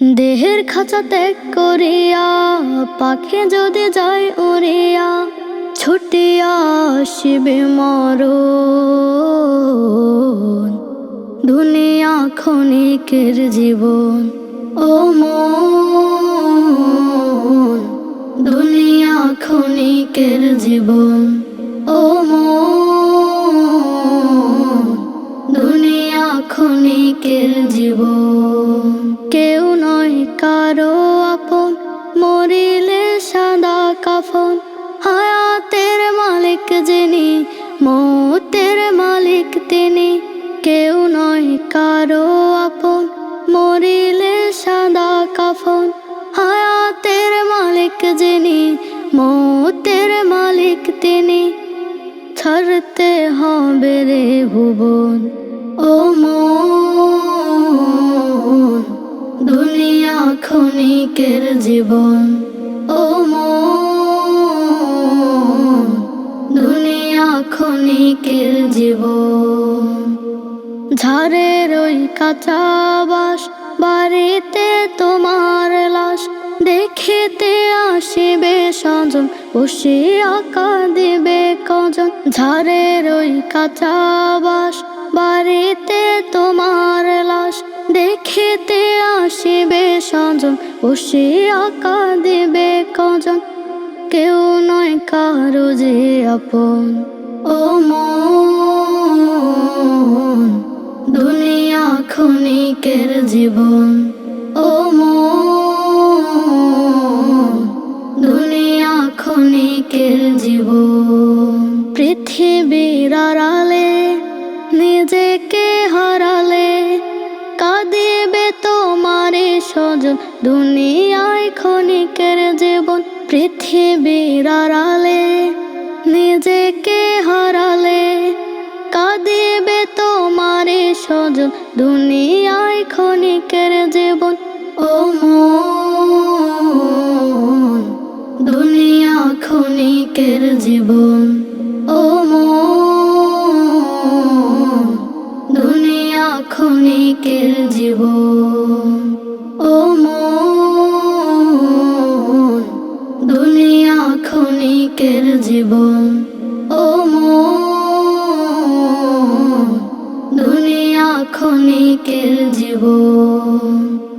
দেহের খাঁচা ত্যাগ করিয়া, পাখে যদি যায় উড়িয়া, ছুটিয়া আসবে মর দুনিয়া জীবন, ও মন। দুনিয়া জীবন, ও মন। ক্ষণিকের জীবন। কেউ নয়, কারও আপন। মরিলে সাদা কাফন। হায়াতের মালিক যিনি, মৌতের মালিক তিনি। কেউ নয়, কারও আপন। মরিলে সাদা কাফন। হায়াতের মালিক যিনি, মৌতের মালিক তিনি। ছাড়তে হবে রে ভুবন। ও মন, দুনিয়া ক্ষণিকের জীবন। ও মন, দুনিয়া ক্ষণিকের জীবন। ঝাড়ের ওই কাঁচা বাস বাড়িতে তোমার লাশ, দেখিতে আসিবে সজন বসে আঁকা দিবে কজন। ঝাড়ের ওই কাঁচা বাস বাড়িতে তোমার লাশ দেখিতে আসিবে সজন। আঁকা দিবে কজন। কেউ নয় কারও যে আপন। ও মন, দুনিয়া জীবন। ও মন, দুনিয়া জীবন। পৃথিবীর আড়ালে নিজেকে হারালে কাঁদিবে তোমারে সজন দুনিয়ায় ক্ষণিকের জীবন পৃথিবীর আড়ালে নিজেকে হারালে কাঁদিবে তোমারে সজন দুনিয়ায় ক্ষণিকের জীবন, ও মন, দুনিয়া ক্ষণিকের জীবন। দুনিয়া ক্ষণিকের জীবন। ও মন দুনিয়া ক্ষণিকের জীবন। ও মন দুনিয়া ক্ষণিকের জীবন।